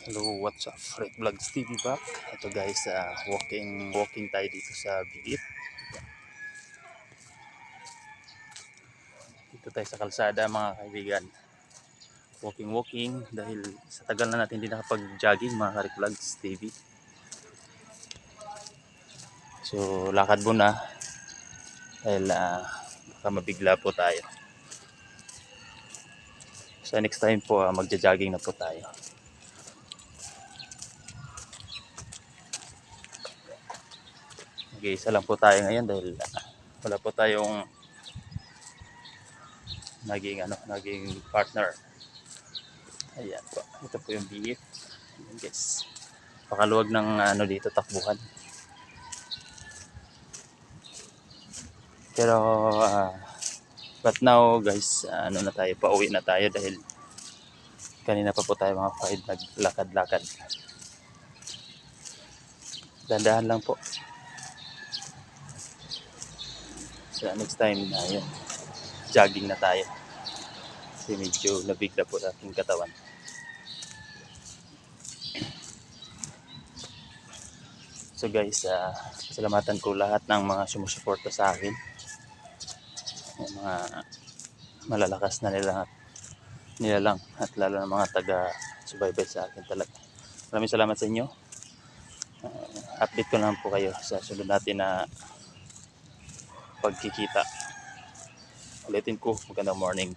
Hello, what's up? Fred Vlogs TV back. Ito guys, ah, walking walking tayo dito sa Biit. Dito tayo sa kalsada mga kaibigan. Walking walking dahil sa tagal na natin hindi nakapag-jogging mga Fred Vlogs TV. So, lakad muna dahil ah, baka mabigla po tayo. So next time po ah, magja-jogging na po tayo. Mag-iisa lang po tayo ngayon dahil ah, wala po tayong naging ano, naging partner. Ayan po. Ito po yung beef. Ayan guys. Pakaluwag ng ano dito takbuhan. Pero ah, but now guys, ano na tayo, pauwi na tayo dahil kanina pa po tayo mga 5 naglakad-lakad. Dandahan lang po. So next time na yun, jogging na tayo. Kasi medyo nabigla po sa aking katawan. So guys, ah salamatan ko lahat ng mga sumusuporta sa akin. Yung mga malalakas na nila nila lang at lalo ng mga taga subaybay sa akin talaga. Maraming salamat sa inyo. Ah, update ko lang po kayo sa sunod natin na pagkikita. Ulitin ko, magandang morning.